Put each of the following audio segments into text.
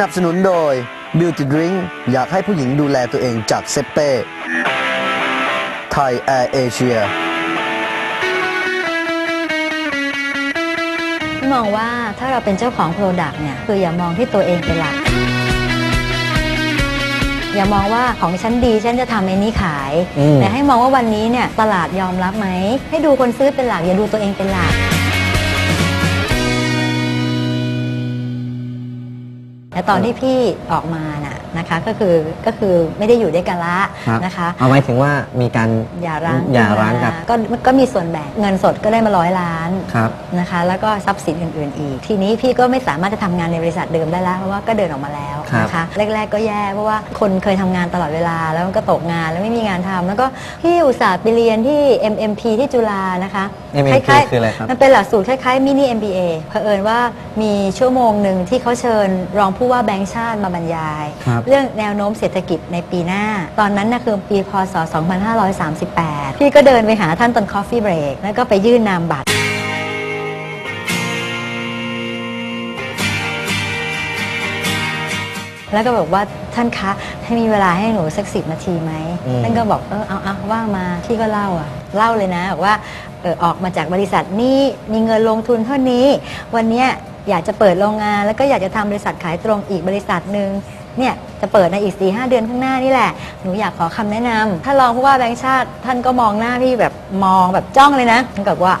นับสนุนโดย Beauty Drink อยากให้ผู้หญิงดูแลตัวเองจากเซเป้ไทยแอร์เอเชียพี่มองว่าถ้าเราเป็นเจ้าของโปรดักต์เนี่ยคืออย่ามองที่ตัวเองเป็นหลัก อย่ามองว่าของฉันดีฉันจะทำไอ้นี้ขายอืมแต่ให้มองว่าวันนี้เนี่ยตลาดยอมรับไหม ให้ดูคนซื้อเป็นหลัก อย่าดูตัวเองเป็นหลัก แต่ตอนที่พี่ออกมาน่ะนะคะก็คือก็คือไม่ได้อยู่ด้วยกันละครับนะคะเอาหมายถึงว่ามีการอย่าร้างหย่าร้างกับก็ก็มีส่วนแบ่งเงินสดก็ได้มาร้อยล้านครับ นะคะ แล้วก็ทรัพย์สินอื่นๆอีก ทีนี้พี่ก็ไม่สามารถจะทำงานในบริษัทเดิมได้แล้วเพราะว่าก็เดินออกมาแล้วครับนะคะ แรก ๆ ก็แย่เพราะว่าคนเคยทำงานตลอดเวลาแล้วมันก็ตกงานแล้วไม่มีงานทำแล้วก็พี่อุตส่าห์ไปเรียนที่ MMP ที่จุฬานะคะ MMP ล้ายๆคืออะไรครับ มันเป็นหลักสูตรคล้ายๆมินิ MBA เผอิญว่ามีชั่วโมงหนึ่งที่เขาเชิญรองผู้ว่าแบงค์ชาติมาบรรยาย ครับเรื่องแนวโน้มเศรษฐกิจในปีหน้า ตอนนั้นนะคือปีพศ 2538 พี่ก็เดินไปหาท่านตอน Coffee Break แล้วก็ไปยื่นนามบัตร แล้วก็บอกว่าท่านคะให้มีเวลาให้หนูสักสิบนาทีไหมอืม ท่านก็บอกเออเอาเอาว่างมาพี่ก็เล่าอะเล่าเลยนะบอกว่าเออออกมาจากบริษัทนี้มีเงินลงทุนเท่านี้ วันเนี้ยอยากจะเปิดโรงงาน แล้วก็อยากจะทำบริษัทขายตรงอีกบริษัทหนึ่งเนี่ยจะเปิดในอีก4ีหเดือนข้างหน้านี่แหละ หนูอยากขอคำแนะนำถ้ารองผู้ว่าแบงค์ชาติท่านก็มองหน้าพี่แบบมองแบบจ้องเลยนะท่านก็บอกว่า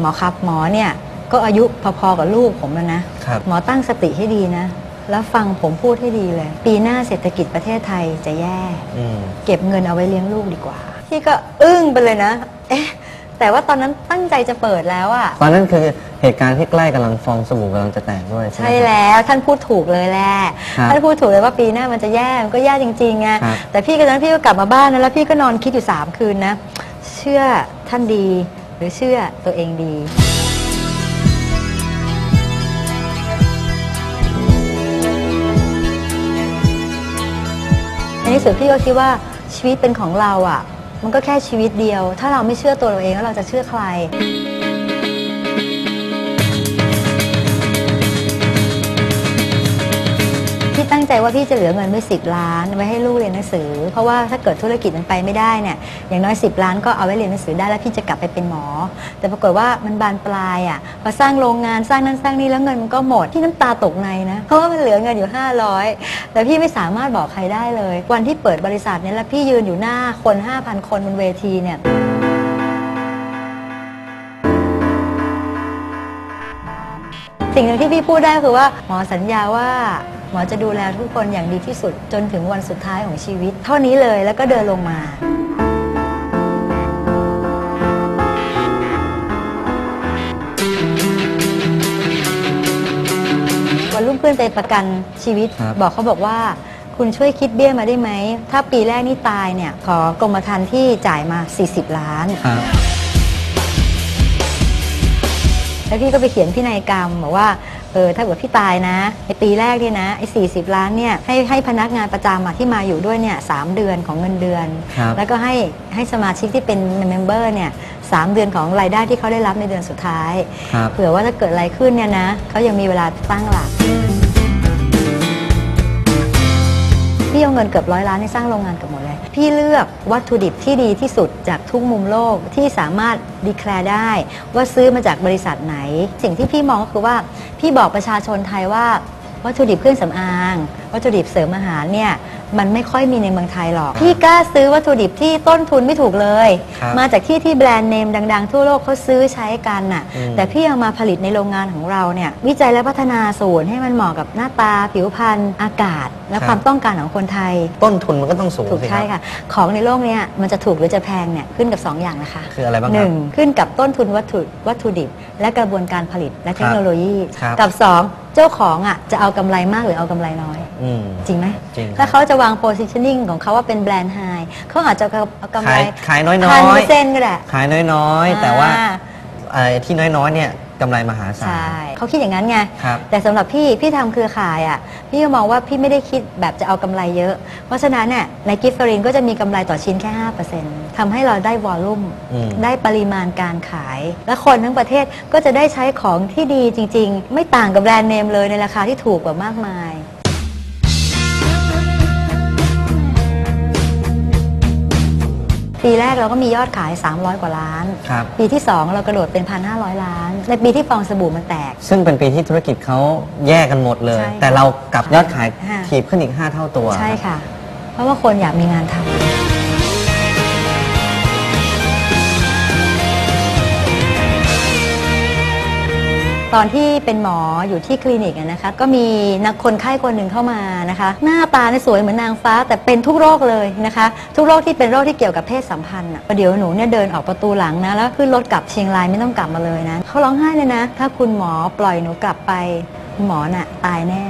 หมอครับหมอเนี่ยก็อายุพอๆกับลูกผมแล้วนะครับหมอตั้งสติให้ดีนะ แล้วฟังผมพูดให้ดีเลย ปีหน้าเศรษฐกิจประเทศไทยจะแย่อืมเก็บเงินเอาไว้เลี้ยงลูกดีกว่า พี่ก็อึ้งไปเลยนะ เอ๊ะ แต่ว่าตอนนั้นตั้งใจจะเปิดแล้วอะตอนนั้นคือเหตุการณ์ที่ใกล้กำลังฟองสบู่กำลังจะแตกด้วยใช่ไหมใช่ครับ แล้วท่านพูดถูกเลยแหละครับท่านพูดถูกเลยว่าปีหน้ามันจะแย่มันก็แย่จริงๆไงครับแต่พี่ก็ตอนนั้นพี่ก็กลับมาบ้านนะแล้วพี่ก็นอนคิดอยู่สามคืนนะ เชื่อท่านดีหรือเชื่อตัวเองดี ในที่สุดพี่ก็คิดว่าชีวิตเป็นของเราอะ่ะ มันก็แค่ชีวิตเดียว ถ้าเราไม่เชื่อตัวเราเองแล้วเราจะเชื่อใคร ว่าพี่จะเหลือเงินไว้สิบล้านไว้ให้ลูกเรียนหนังสือ เพราะว่าถ้าเกิดธุรกิจมันไปไม่ได้เนี่ยอย่างน้อย10ล้านก็เอาไว้เรียนหนังสือได้แล้วพี่จะกลับไปเป็นหมอ แต่ปรากฏว่ามันบานปลายอะพอสร้างโรงงานสร้างนั้นสร้างนี้แล้วเงินมันก็หมดพี่น้ำตาตกในนะเพราะว่ามันเหลือเงินอยู่ 500 แต่พี่ไม่สามารถบอกใครได้เลย วันที่เปิดบริษัทเนี่ยแล้วพี่ยืนอยู่หน้าคน 5,000 คนบนเวทีเนี่ย สิ่งหนึ่งที่พี่พูดได้คือว่าหมอสัญญาว่าหมอจะดูแลทุกคนอย่างดีที่สุดจนถึงวันสุดท้ายของชีวิต เท่านี้เลยแล้วก็เดินลงมา วันรุ่งขึ้นไปประกันชีวิต ครับ บอกเขาบอกว่า คุณช่วยคิดเบี้ยมาได้ไหม ถ้าปีแรกนี่ตายเนี่ย ขอกรมธรรม์ที่จ่ายมา 40 ล้าน ครับ แล้วพี่ก็ไปเขียนพินัยกรรมบอกว่าเออถ้าเกิดพี่ตายนะไอปีแรกเนี่ยนะไอ40ล้านเนี่ยให้ให้พนักงานประจำอะที่มาอยู่ด้วยเนี่ยสามเดือนของเงินเดือนครับแล้วก็ให้ให้สมาชิกที่เป็นเมมเบอร์เนี่ยสามเดือนของรายได้ที่เขาได้รับในเดือนสุดท้ายครับเผื่อว่าถ้าเกิดอะไรขึ้นเนี่ยนะเขายังมีเวลาตั้งหลักพี่เอาเงินเกือบร้อยล้านให้สร้างโรงงานเกับหมดเลย พี่เลือกวัตถุดิบที่ดีที่สุดจากทุกมุมโลกที่สามารถดีแคลร์ได้ ว่าซื้อมาจากบริษัทไหน สิ่งที่พี่มองก็คือว่าพี่บอกประชาชนไทยว่าวัตถุดิบเครื่องสำอาง วัตถุดิบเสริมอาหารเนี่ย มันไม่ค่อยมีในเมืองไทยหรอก พี่กล้าซื้อวัตถุดิบที่ต้นทุนไม่ถูกเลย ครับมาจากที่ที่แบรนด์เนมดังๆ ทั่วโลกเขาซื้อใช้กันน่ะ อืม แต่พี่เอามาผลิตในโรงงานของเราเนี่ยวิจัยและพัฒนาสูตรให้มันเหมาะกับหน้าตา ผิวพรรณอากาศ และความต้องการของคนไทย ต้นทุนมันก็ต้องสูงถูกสิคใช่รับ ค่ะ ของในโลกเนี้ยมันจะถูกหรือจะแพงเนี่ยขึ้นกับ 2 อย่างนะคะคืออะไรบ้างครับหนึ่งขึ้นกับต้นทุนวัตถุวัตถุดิบ และกระบวนการผลิตและเทคโนโลยี ครับ กับ 2เจ้าของอะจะเอากำไรมากหรือเอากำไรน้อย อืม จริงไหมจริงครับถ้าเขาจะวาง positioning ของเขาว่าเป็นแบรนด์ไฮเขาอาจจะเอากำไรขายขายน้อยพันๆเปอร์เซ็นต์ก็ได้ขายน้อยๆ แต่ว่าอ่ไอ้ที่น้อยๆเนี่ยกำไรมหาศาล ใช่เขาคิดอย่างนั้นไง ครับแต่สำหรับพี่ พี่ทำเครือข่ายอะ พี่ก็มองว่าพี่ไม่ได้คิดแบบจะเอากำไรเยอะ เพราะฉะนั้นเนี่ยในกิฟต์ฟรินก็จะมีกำไรต่อชิ้นแค่ 5%ทำให้เราได้วอลลุ่มอืมได้ปริมาณการขาย และคนทั้งประเทศก็จะได้ใช้ของที่ดีจริง ๆ ไม่ต่างกับแบรนด์เนมเลยในราคาที่ถูกกว่ามากมาย ปีแรกเราก็มียอดขาย 300 กว่าล้าน ครับ ปีที่ 2 เรากระโดดเป็น 1,500 ล้าน ในปีที่ฟองสบู่มันแตก ซึ่งเป็นปีที่ธุรกิจเขาแยกกันหมดเลย ใช่แต่เรากลับยอดขายค่ะ ถีบขึ้นอีก 5 เท่าตัว ใช่ค่ะ เพราะว่าคนอยากมีงานทำ ตอนที่เป็นหมออยู่ที่คลินิกอะนะคะก็มีนักคนไข้คนหนึ่งเข้ามานะคะ หน้าตาเนี่ยสวยเหมือนนางฟ้าแต่เป็นทุกโรคเลยนะคะ ทุกโรคที่เป็นโรคที่เกี่ยวกับเพศสัมพันธ์อะประเดี๋ยวหนูเนี่ยเดินออกประตูหลังนะแล้วขึ้นรถกลับเชียงรายไม่ต้องกลับมาเลยนะเขาร้องไห้เลยนะ ถ้าคุณหมอปล่อยหนูกลับไปคุณหมอน่ะตายแน่